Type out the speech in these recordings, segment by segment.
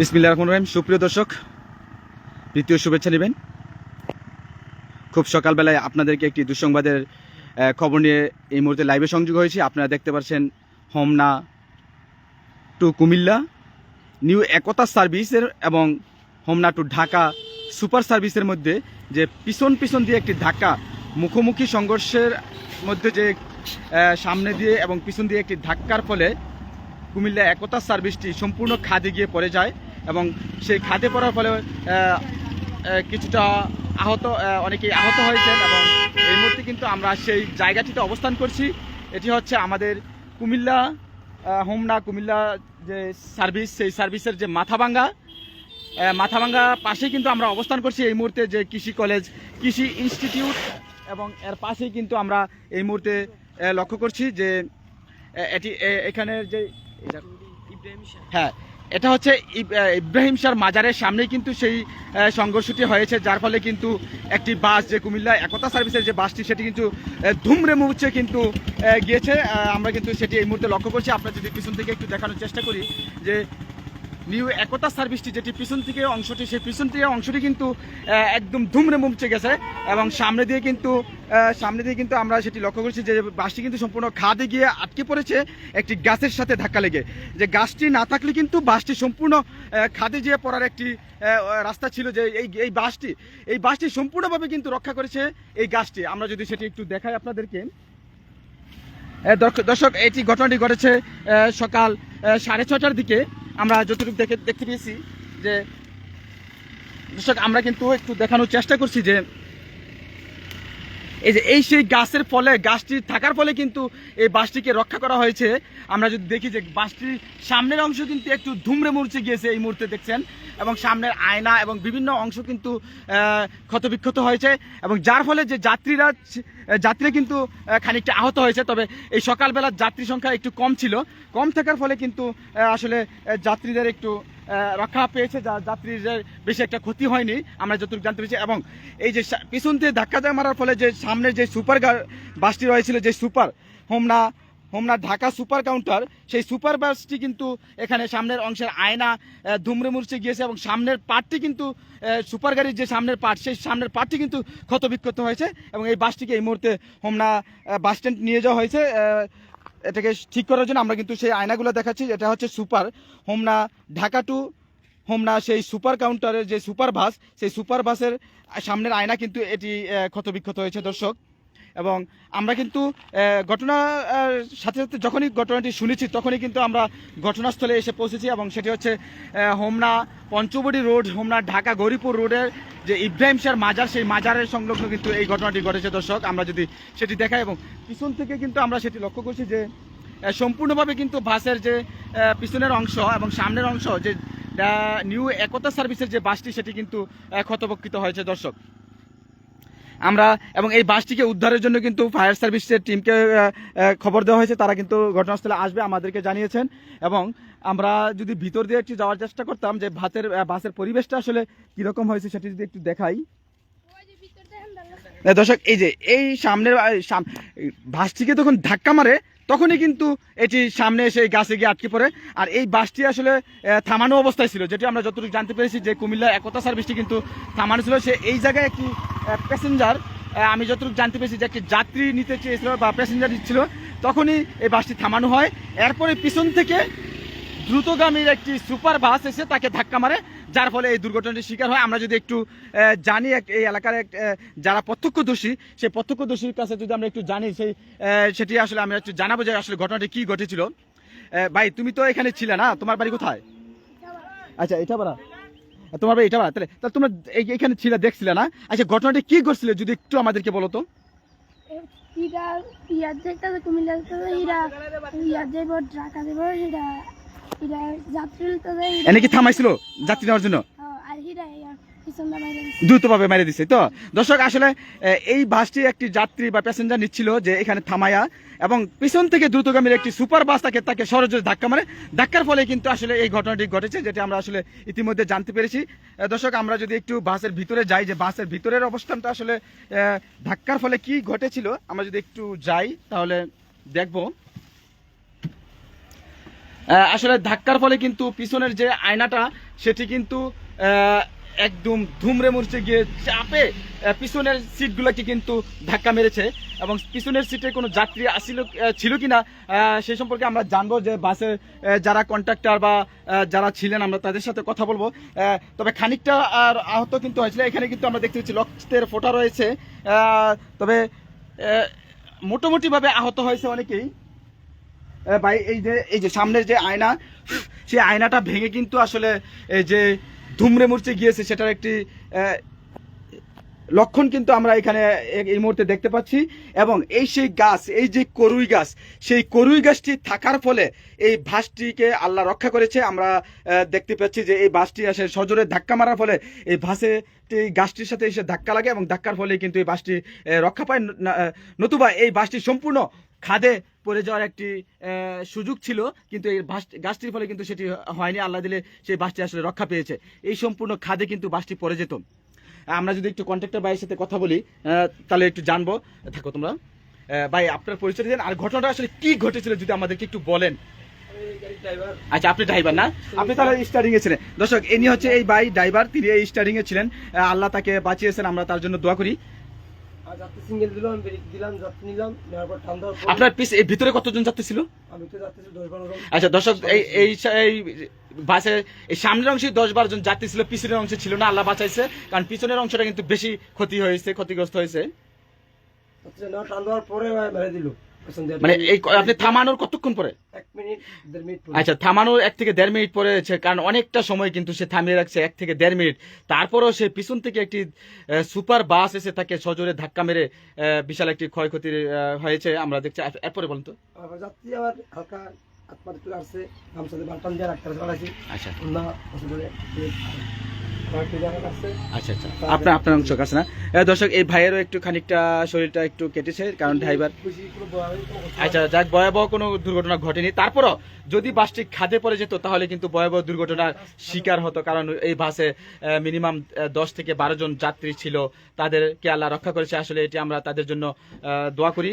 বিসমিল্লা রহমান রহিম। সুপ্রিয় দর্শক দ্বিতীয় শুভেচ্ছা নেবেন। খুব সকালবেলায় আপনাদেরকে একটি দুঃসংবাদের খবর নিয়ে এই মুহূর্তে লাইভে সংযোগ হয়েছি। আপনারা দেখতে পাচ্ছেন হোমনা টু কুমিল্লা, নিউ একতা সার্ভিসের এবং হোমনা টু ঢাকা সুপার সার্ভিসের মধ্যে যে পিছন পিছন দিয়ে একটি ধাক্কা, মুখোমুখি সংঘর্ষের মধ্যে যে সামনে দিয়ে এবং পিছন দিয়ে একটি ধাক্কার ফলে কুমিল্লা একতা সার্ভিসটি সম্পূর্ণ খাদে গিয়ে পড়ে যায়। এবং সেই খাদে পড়ার ফলে কিছুটা আহত আহ, অনেকেই আহত হয়েছেন এবং এই মুহূর্তে কিন্তু আমরা সেই জায়গাটিতে অবস্থান করছি। এটি হচ্ছে আমাদের কুমিল্লা হোমনা কুমিল্লা যে সার্ভিস সেই সার্ভিসের যে মাথাভাঙ্গা। মাথাভাঙ্গা পাশেই কিন্তু আমরা অবস্থান করছি এই মুহূর্তে যে কৃষি কলেজ কৃষি ইনস্টিটিউট এবং এর পাশেই কিন্তু আমরা এই মুহূর্তে লক্ষ্য করছি যে এটি এখানের যে হ্যাঁ এটা হচ্ছে ইব- ইব্রাহিম শাহর মাজারের সামনেই কিন্তু সেই সংঘর্ষটি হয়েছে, যার ফলে কিন্তু একটি বাস যে কুমিল্লা একতা সার্ভিসের যে বাসটি, সেটি কিন্তু ধুমরে মুছে কিন্তু গিয়েছে। আমরা কিন্তু সেটি এই মুহূর্তে লক্ষ্য করছি। আপনার যদি পিছন থেকে একটু দেখানোর চেষ্টা করি, যে নিউ একতা সার্ভিসটি যেটি পিছন থেকে অংশটি, সেই পিছন থেকে অংশটি কিন্তু একদম ধুমরে মুছে গেছে এবং সামনে দিয়ে কিন্তু সামনে দিয়ে কিন্তু আমরা সেটি লক্ষ্য করছি যে বাসটি কিন্তু সম্পূর্ণ খাদে গিয়ে আটকে পড়েছে একটি গাছের সাথে ধাক্কা লেগে। যে গাছটি না থাকলে কিন্তু বাসটি সম্পূর্ণ খাদে গিয়ে পড়ার একটি রাস্তা ছিল যে এই এই বাসটি এই বাসটি সম্পূর্ণভাবে কিন্তু রক্ষা করেছে এই গাছটি। আমরা যদি সেটি একটু দেখাই আপনাদেরকে। দর্শক- দর্শক, এটি ঘটনাটি ঘটেছে সকাল সাড়ে ছটার দিকে। আমরা যতটুকু দেখে, দেখতে পেয়েছি যে, দর্শক, আমরা কিন্তু একটু দেখানোর চেষ্টা করছি যে এই যে, এই সেই গাছের ফলে, গাছটি থাকার ফলে কিন্তু এই বাসটিকে রক্ষা করা হয়েছে। আমরা যদি দেখি যে বাসটির সামনের অংশ কিন্তু একটু ধুমড়ে মরচে গিয়েছে এই মুহূর্তে দেখছেন। এবং সামনের আয়না এবং বিভিন্ন অংশ কিন্তু ক্ষতবিক্ষত হয়েছে। এবং যার ফলে যে যাত্রীরা যাত্রীরা কিন্তু খানিকটা আহত হয়েছে, তবে এই সকালবেলার যাত্রী সংখ্যা একটু কম ছিল। কম থাকার ফলে কিন্তু আসলে যাত্রীদের একটু রক্ষা পেয়েছে, যা, যাত্রীদের বেশি একটা ক্ষতি হয়নি, আমরা যতটুকু জানতে পেরেছি। এবং এই যে পিছন দিয়ে ধাক্কা মারার ফলে যে সামনে যে সুপার বাসটি রয়েছিল, যে super Homna Homna Dhaka super counter সেই সুপার বাসটি কিন্তু এখানে সামনের অংশের আয়না আহ, ধুমড়ে মুড়ছে গিয়েছে এবং সামনের পার্টটি কিন্তু সুপার গাড়ির যে সামনের পার্ট সেই সামনের পার্টটি কিন্তু ক্ষতবিক্ষত হয়েছে এবং এই বাসটিকে এই মুহূর্তে হোমনা বাস স্ট্যান্ড নিয়ে যাওয়া হয়েছে এটাকে ঠিক করার জন্য আমরা কিন্তু সেই আয়নাগুলো দেখাচ্ছি এটা হচ্ছে সুপার হোমনা ঢাকা টু হোমনা সেই সুপার কাউন্টারের যে সুপার বাস সেই সুপার বাসের সামনের আয়না কিন্তু এটি ক্ষতবিক্ষত হয়েছে দর্শক। এবং আমরা কিন্তু আহ, ঘটনা সাথে সাথে যখনই ঘটনাটি শুনেছি তখনই কিন্তু আমরা ঘটনাস্থলে এসে পৌঁছেছি এবং সেটি হচ্ছে হোমনা পঞ্চবটি রোড হোমনা ঢাকা গৌরীপুর রোডের যে ইব্রাহিম শাহর মাজার সেই মাজারের সংলগ্ন কিন্তু এই ঘটনাটি ঘটেছে। দর্শক আমরা যদি সেটি দেখাই এবং পিছন থেকে কিন্তু আমরা সেটি লক্ষ্য করছি যে সম্পূর্ণভাবে কিন্তু বাসের যে পিছনের অংশ এবং সামনের অংশ যে নিউ একতা সার্ভিসের যে বাসটি সেটি কিন্তু আহ, ক্ষতবক্ষিত হয়েছে। দর্শক আমরা এবং এই বাসটিকে উদ্ধারের জন্য কিন্তু ফায়ার সার্ভিসের টিমকে খবর দেওয়া হয়েছে। তারা কিন্তু ঘটনাস্থলে আসবে, আমাদেরকে জানিয়েছেন। এবং আমরা যদি ভিতর দিয়ে একটু যাওয়ার চেষ্টা করতাম যে ভাতের বাসের পরিবেশটা আসলে কীরকম হয়েছে সেটি যদি একটু দেখাই। দর্শক, এই যে, এই সামনের বাসটিকে তখন ধাক্কা মারে তখনই কিন্তু এটি সামনে এসে এই গাছে গিয়ে আটকে পড়ে। আর এই বাসটি আসলে থামানো অবস্থায় ছিল, যেটি আমরা যতটুকু জানতে পেরেছি যে কুমিল্লা একতা সার্ভিসটি কিন্তু থামানো ছিল। সে এই জায়গায় একটি প্যাসেঞ্জার আমি যতটুকু জানতে পেরেছি যে একটি যাত্রী নিতে চেয়েছিল বা প্যাসেঞ্জার নিচ্ছিল তখনই এই বাসটি থামানো হয়। এরপরে পিছন থেকে দ্রুতগামীর একটি সুপার বাস এসে তাকে ধাক্কা মারে, যার ফলে এই দুর্ঘটনাটির শিকার হয়। আমরা যদি একটু জানি এই এলাকার যারা প্রত্যক্ষদর্শী, সেই প্রত্যক্ষদর্শীর কাছে যদি আমরা একটু জানি, সেই সেটি আসলে আমরা একটু জানাব যে আসলে ঘটনাটি কি ঘটেছিল। ভাই, তুমি তো এখানে ছিলে না, তোমার বাড়ি কোথায়? আচ্ছা এটা বাড়া। তোমার বাড়ি এটা বাড়া। তাহলে তাহলে তোমরা এখানে ছিলে, দেখছিলে না? আচ্ছা ঘটনাটি কি ঘটছিল, যদি একটু আমাদেরকে বলো তো। ইরা, ইয়ার দেখতে কুমিল্লা, ইরা, ইয়ার ঢাকা যাইব ইরা তো এনে কি থামাইছিল? যাত্রী নেওয়ার জন্য? দ্রুতভাবে মেরে দিছে। তো দর্শক আসলে এই বাসটি একটি যাত্রী বা প্যাসেঞ্জার নিচ্ছিল যে এখানে থামায়া এবং পিছন থেকে দ্রুতগামীর একটি সুপার বাস তাকে তাকে সরজরে ধাক্কা মারে। ধাক্কার ফলে কিন্তু আসলে এই ঘটনাটি ঘটেছে যেটা আমরা আসলে ইতিমধ্যে জানতে পেরেছি। দর্শক আমরা যদি একটু বাসের ভিতরে যাই যে বাসের ভিতরের অবস্থানটা আসলে ধাক্কার ফলে কি ঘটেছিল আমরা যদি একটু যাই তাহলে দেখব। আসলে ধাক্কার ফলে কিন্তু পিছনের যে আয়নাটা, সেটি কিন্তু একদম ধুমরে মুড়ছে গিয়ে চাপে পিছনের সিটগুলোকে কিন্তু ধাক্কা মেরেছে। এবং পিছনের সিটে কোনো যাত্রী আসিল ছিল কি না সেই সম্পর্কে আমরা জানব যে বাসে যারা কন্ট্রাক্টর বা যারা ছিলেন, আমরা তাদের সাথে কথা বলব। তবে খানিকটা, আর আহত কিন্তু হয়েছিল। এখানে কিন্তু আমরা দেখতে পাচ্ছি রক্তের ফোঁটা রয়েছে। তবে মোটামুটিভাবে আহত হয়েছে অনেকেই। ভাই, এই যে এই যে সামনের যে আয়না, সেই আয়নাটা ভেঙে কিন্তু আসলে, এই যে ধুমরে মুড়চে গিয়েছে, সেটার একটি লক্ষণ কিন্তু আমরা এখানে এই মুহূর্তে দেখতে পাচ্ছি। এবং এই সেই গাছ, এই যে করুই গাছ, সেই করুই গাছটি থাকার ফলে এই ভাসটিকে আল্লাহ রক্ষা করেছে। আমরা দেখতে পাচ্ছি যে এই বাসটি আসে সজোরে ধাক্কা মারার ফলে এই ভাসে গাছটির সাথে এসে ধাক্কা লাগে এবং ধাক্কার ফলে কিন্তু এই বাসটি রক্ষা পায়। নতুবা এই বাসটি সম্পূর্ণ খাদে পড়ে যাওয়ার একটি সুযোগ ছিল, কিন্তু এই গাছটির ফলে কিন্তু সেটি হয়নি। আল্লাহ দিলে সেই বাসটি আসলে রক্ষা পেয়েছে। এই সম্পূর্ণ খাদে কিন্তু বাসটি পড়ে যেত। আমরা যদি একটু কন্ট্রাক্টর ভাইয়ের সাথে কথা বলি তাহলে একটু জানব। থাকো তোমরা। ভাই, আপনার পরিচয় দেন। আর ঘটনাটা আসলে কি ঘটেছিল, যদি আমাদেরকে একটু বলেন। আচ্ছা আপনি ড্রাইভার না? আপনি তাহলে স্টারিং এ ছিলেন। দর্শক ইনি হচ্ছে এই ভাই ড্রাইভার তিনি এই স্টারিং এ ছিলেন। আল্লাহ তাকে বাঁচিয়েছেন, আমরা তার জন্য দোয়া করি। যাত্রী সিঙ্গেল দিলাম ব্রেক দিলাম যাত্রী নিলাম নেওয়ার পর আপনার পিস এই ভিতরে কতজন যাত্রী ছিল? আমি তো যাত্রী ছিল জন। আচ্ছা দর্শক এই এই এই বাসের এই সামনের অংশে দশ বারো জন যাত্রী ছিল পিছনের অংশে ছিল না আল্লাহ বাঁচাইছে। কারণ পিছনের অংশটা কিন্তু বেশি ক্ষতি হয়েছে ক্ষতিগ্রস্ত হয়েছে। আচ্ছা না টান দেওয়ার পরে মেরে দিল। মানে এই আপনি থামানোর কতক্ষণ পরে। আচ্ছা থামানোর এক থেকে দেড় মিনিট পরে কারণ অনেকটা সময় কিন্তু সে থামিয়ে রাখছে এক থেকে দেড় মিনিট। তারপরেও সে পিছন থেকে একটি সুপার বাস এসে তাকে সজোরে ধাক্কা মেরে বিশাল একটি ক্ষয়ক্ষতি আহ, হয়েছে। আমরা দেখছি এরপরে বলুন তো। যাত্রী আবার হালকা পা আসছে গামছা দিয়ে বালটান দিয়ে রাখতে আচ্ছা। আচ্ছা আচ্ছা। আপনার আপনার অংশ কাছে না? দর্শক এই ভাইয়েরও একটু খানিকটা শরীরটা একটু কেটেছে কারণ ড্রাইভার আচ্ছা যাক ভয়াবহ কোনো দুর্ঘটনা ঘটেনি। তারপরও যদি বাসটি খাদে পড়ে যেত তাহলে কিন্তু ভয়াবহ দুর্ঘটনার শিকার হতো কারণ এই বাসে মিনিমাম দশ থেকে বারো জন যাত্রী ছিল। তাদেরকে আল্লাহ রক্ষা করেছে। আসলে এটি আমরা তাদের জন্য দোয়া করি।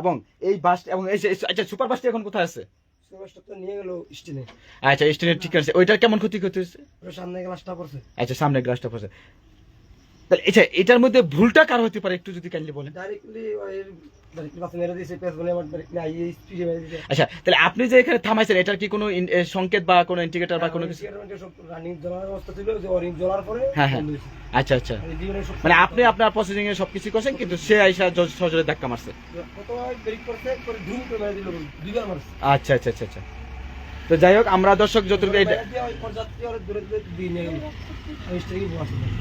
এবং এই বাস এবং আচ্ছা সুপার বাসটি এখন কোথায় আছে? আচ্ছা স্টিলের ঠিক আছে। ওইটার কেমন ক্ষতি ক্ষতি হয়েছে ওর সামনে গ্লাসটা পড়ছে। আচ্ছা সামনে গ্লাসটা পড়ছে। তাহলে আচ্ছা এটার মধ্যে ভুলটা কার হতে পারে একটু যদি কাইন্ডলি বলেন? মেরে দিয়েছে আচ্ছা তাহলে আপনি যে এখানে থামাইছেন এটার কি কোনো সংকেত বা কোনো ইন্ডিকেটর বা কোনো কিছু? হ্যাঁ, হ্যাঁ। আচ্ছা আচ্ছা। মানে মানে আপনি আপনার প্রসেসিং এ সবকিছু করছেন কিন্তু সে আইসা জ- ধাক্কা মারছে। আচ্ছা আচ্ছা আচ্ছা আচ্ছা। তো যাই হোক আমরা দর্শক যতটুকু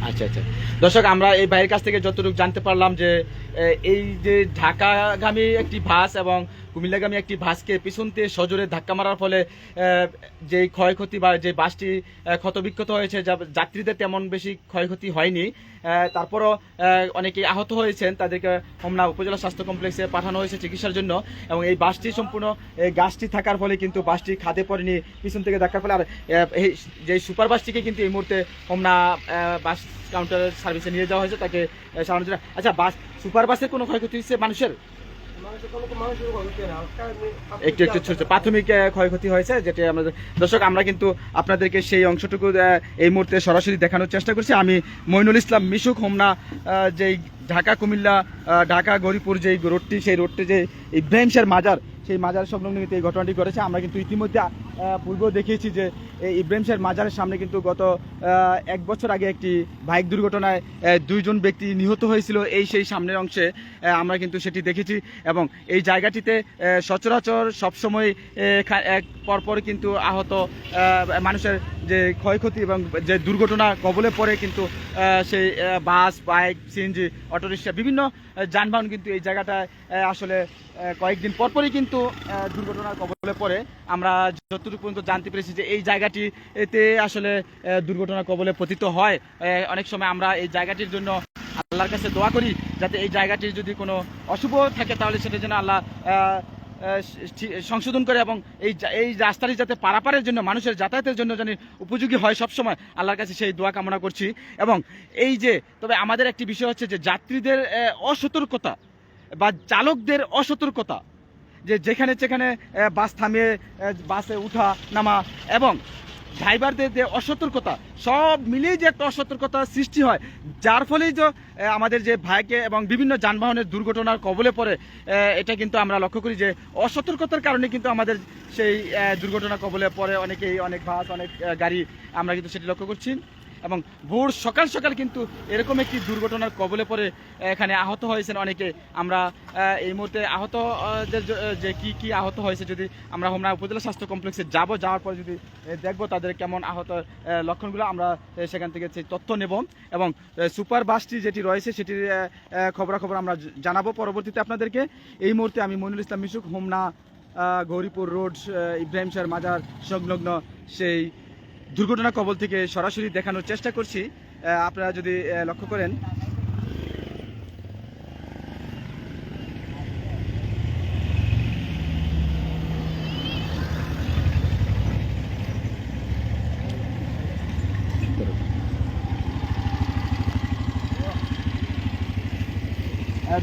আচ্ছা আচ্ছা। দর্শক আমরা এই ভাইয়ের কাছ থেকে যতটুকু জানতে পারলাম যে এই যে ঢাকাগামী একটি বাস এবং কুমিল্লাগামী একটি বাসকে পিছন থেকে সজোরে ধাক্কা মারার ফলে যে ক্ষয়ক্ষতি বা যে বাসটি ক্ষতবিক্ষত হয়েছে যা- যাত্রীদের তেমন বেশি ক্ষয়ক্ষতি হয়নি। তারপরও আহ, অনেকেই আহত হয়েছেন তাদেরকে হোমনা উপজেলা স্বাস্থ্য কমপ্লেক্সে পাঠানো হয়েছে চিকিৎসার জন্য এবং এই বাসটি সম্পূর্ণ গাছটি থাকার ফলে কিন্তু বাসটি খাদে পড়েনি পিছন থেকে ধাক্কার ফলে। আর এই যে সুপার বাসটিকে কিন্তু এই মুহূর্তে হোমনা বাস কাউন্টারের সার্ভিসে নিয়ে যাওয়া হয়েছে তাকে সারানোর জন্য আচ্ছা বাস সুপার বাসের কোনো ক্ষয়ক্ষতি হচ্ছে মানুষের? একটু একটু ছোট প্রাথমিক ক্ষয়ক্ষতি হয়েছে, যেটি আমাদের দর্শক, আমরা কিন্তু আপনাদেরকে সেই অংশটুকু এই মুহূর্তে সরাসরি দেখানোর চেষ্টা করছি। আমি মইনুল ইসলাম মিশুক, হোমনা যেই ঢাকা কুমিল্লা ঢাকা গরিপুর যেই রোডটি সেই রোডটি যে ইব্রাহিম শের মাজার সেই মাজার সংলগ্ন কিন্তু এই ঘটনাটি ঘটেছে। আমরা কিন্তু ইতিমধ্যে পূর্ব পূর্বেও দেখিয়েছি যে এই ইব্রাহিম শাহের মাজারের সামনে কিন্তু গত এক বছর আগে একটি বাইক দুর্ঘটনায় দুইজন ব্যক্তি নিহত হয়েছিল এই সেই সামনের অংশে আমরা কিন্তু সেটি দেখেছি এবং এই জায়গাটিতে সচরাচর সবসময় পরপর কিন্তু আহত মানুষের যে ক্ষয়ক্ষতি এবং যে দুর্ঘটনা কবলে পড়ে কিন্তু সেই বাস বাইক সিএনজি অটোরিক্সা বিভিন্ন যানবাহন কিন্তু এই জায়গাটায় আসলে কয়েকদিন পরপরই কিন্তু দুর্ঘটনার কবলে পড়ে। আমরা যতটুকু পর্যন্ত জানতে পেরেছি যে এই জায়গাটি এতে আসলে আহ, দুর্ঘটনার কবলে পতিত হয় অনেক সময় আমরা এই জায়গাটির জন্য আল্লাহর কাছে দোয়া করি যাতে এই জায়গাটির যদি কোনো অশুভ থাকে তাহলে সেটা যেন আল্লাহ সংশোধন করে এবং এই এই রাস্তাটি যাতে পারাপারের জন্য, মানুষের যাতায়াতের জন্য যেন উপযোগী হয় সবসময়, আল্লাহর কাছে সেই দোয়া কামনা করছি। এবং এই যে, তবে আমাদের একটি বিষয় হচ্ছে যে, যাত্রীদের অসতর্কতা বা চালকদের অসতর্কতা, যে যেখানে যেখানে বাস থামিয়ে বাসে উঠা নামা এবং ড্রাইভারদের যে অসতর্কতা, সব মিলিয়ে যে একটা অসতর্কতা সৃষ্টি হয়, যার ফলেই যে আমাদের যে ভাইকে এবং বিভিন্ন যানবাহনের দুর্ঘটনার কবলে পড়ে এটা কিন্তু আমরা লক্ষ্য করি যে অসতর্কতার কারণে কিন্তু আমাদের সেই দুর্ঘটনা কবলে পড়ে অনেকেই, অনেক বাস, অনেক গাড়ি, আমরা কিন্তু সেটি লক্ষ্য করছি। এবং ভোর সকাল সকাল কিন্তু এরকম একটি দুর্ঘটনার কবলে পড়ে এখানে আহত হয়েছেন অনেকে। আমরা এই মুহূর্তে আহত যে- কি কি আহত হয়েছে যদি আমরা হোমনা উপজেলা স্বাস্থ্য কমপ্লেক্সে যাব, যাওয়ার পরে যদি দেখব তাদের কেমন আহত লক্ষণগুলো, আমরা সেখান থেকে সেই তথ্য নেব এবং সুপার বাসটি যেটি রয়েছে সেটির খবরাখবর আমরা জানাব পরবর্তীতে আপনাদেরকে। এই মুহূর্তে আমি মইনুল ইসলাম মিশুক, হোমনা গৌরীপুর রোড ইব্রাহিম শাহ মাজার সংলগ্ন সেই দুর্ঘটনা কবল থেকে সরাসরি দেখানোর চেষ্টা করছি। আপনারা যদি লক্ষ্য করেন।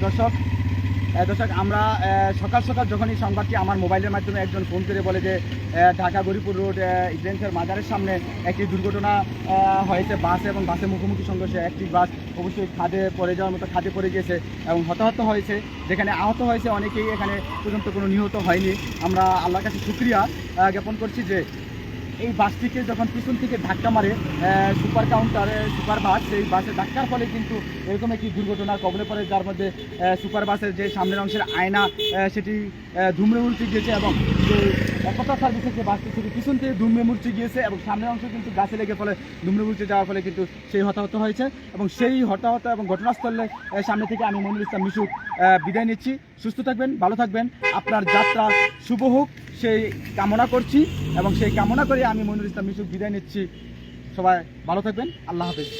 দর্শক দর্শক, আমরা সকাল সকাল যখন এই সংবাদটি আমার মোবাইলের মাধ্যমে একজন ফোন করে বলে যে ঢাকা গরিপুর রোড ইভেন্টের মাজারের সামনে একটি দুর্ঘটনা হয়েছে বাস এবং বাসের মুখোমুখি সংঘর্ষে একটি বাস অবশ্যই খাদে পড়ে যাওয়ার মতো খাদে পড়ে গিয়েছে এবং হতাহত হয়েছে, যেখানে আহত হয়েছে অনেকেই, এখানে পর্যন্ত কোনো নিহত হয়নি। আমরা আল্লাহর কাছে সুক্রিয়া জ্ঞাপন করছি যে এই বাসটিকে যখন পিছন থেকে ধাক্কা মারে সুপার কাউন্টারে সুপার বাস সেই বাসে ধাক্কার ফলে কিন্তু এরকম একটি দুর্ঘটনার কবলে পড়ে, যার মধ্যে সুপার বাসের যে সামনের অংশের আয়না সেটি ধুমড়ে মুচড়ে গিয়েছে এবং যে একতা সার্ভিসের যে বাসটি সেটি পিছন থেকে ধুমড়ে মুচড়ে গিয়েছে এবং সামনের অংশ কিন্তু গাছে লেগে ফলে ধুমড়ে যাওয়ার ফলে কিন্তু সেই হতাহত হয়েছে এবং সেই হতাহত এবং ঘটনাস্থলে সামনে থেকে আমি মনিরুল ইসলাম মিশুক বিদায় নিচ্ছি। সুস্থ থাকবেন, ভালো থাকবেন। আপনার যাত্রা শুভ হোক। সেই কামনা করছি এবং সেই কামনা করে আমি মনির ইসলাম মিশুক বিদায় নিচ্ছি। সবাই ভালো থাকবেন। আল্লাহ হাফেজ।